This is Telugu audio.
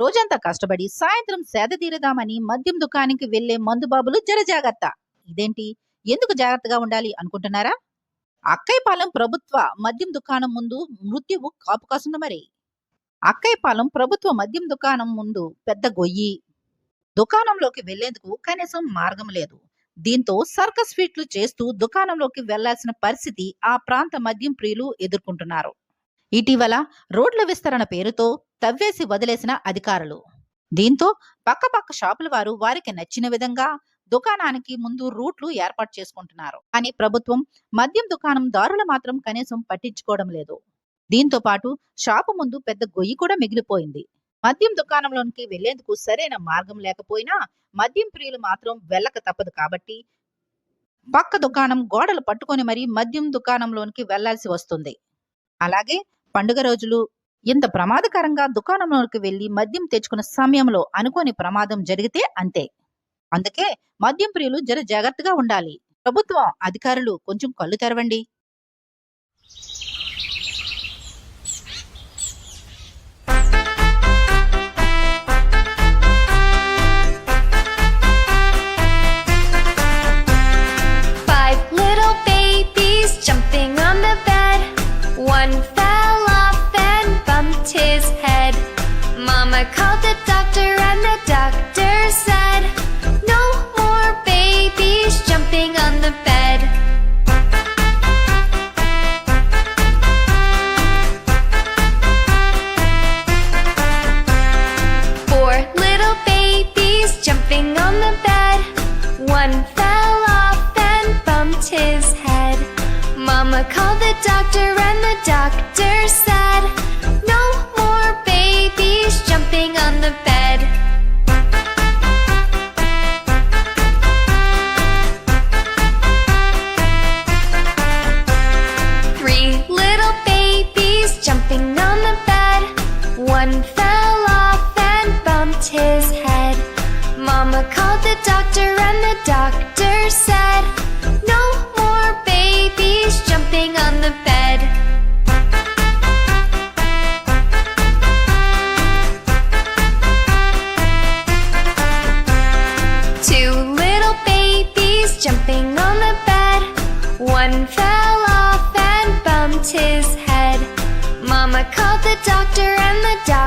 రోజంతా కష్టపడి సాయంత్రం సేద తీరదామని మద్యం దుకాణానికి వెళ్ళే మందు బాబులు జర జాగ్రత్త. ఇదేంటి? ఎందుకు జాగ్రత్తగా ఉండాలి అనుకుంటున్నారా? అక్కైపాలెం ప్రభుత్వ మద్యం దుకాణం ముందు మృత్యువు కాపు కాసుంది మరి. అక్కైపాలెం ప్రభుత్వ మద్యం దుకాణం ముందు పెద్ద గొయ్యి. దుకాణంలోకి వెళ్ళేందుకు కనీసం మార్గం లేదు. దీంతో సర్కస్ ఫీట్లు చేస్తూ దుకాణంలోకి వెళ్ళాల్సిన పరిస్థితి ఆ ప్రాంత మద్యం ప్రియులు ఎదుర్కొంటున్నారు. ఇటీవల రోడ్ల విస్తరణ పేరుతో తవ్వేసి వదిలేసిన అధికారులు. దీంతో పక్కపక్క షాపుల వారు వారికి నచ్చిన విధంగా దుకాణానికి ముందు రూట్లు ఏర్పాటు చేసుకుంటున్నారు. కానీ ప్రభుత్వం మద్యం దుకాణం దారులు మాత్రం కనీసం పట్టించుకోవడం లేదు. దీంతో పాటు షాపు ముందు పెద్ద గొయ్యి కూడా మిగిలిపోయింది. మద్యం దుకాణంలోనికి వెళ్ళేందుకు సరైన మార్గం లేకపోయినా మద్యం ప్రియులు మాత్రం వెళ్ళక తప్పదు కాబట్టి పక్క దుకాణం గోడలు పట్టుకొని మరీ మద్యం దుకాణంలోనికి వెళ్ళాల్సి వస్తుంది. అలాగే పండుగ రోజులు ఇంత ప్రమాదకరంగా దుకాణంలోకి వెళ్ళి మద్యం తెచ్చుకున్న సమయంలో అనుకోని ప్రమాదం జరిగితే అంతే. అందుకే మద్యం ప్రియులు జర జాగ్రత్తగా ఉండాలి. ప్రభుత్వం అధికారులు కొంచెం కళ్ళు తెరవండి. Five little babies jumping on the bed. One Fell off and bumped his head. Mama called the doctor, and the doctor jumping on the bed. One fell off and bumped his head. Mama called the doctor, and the doctor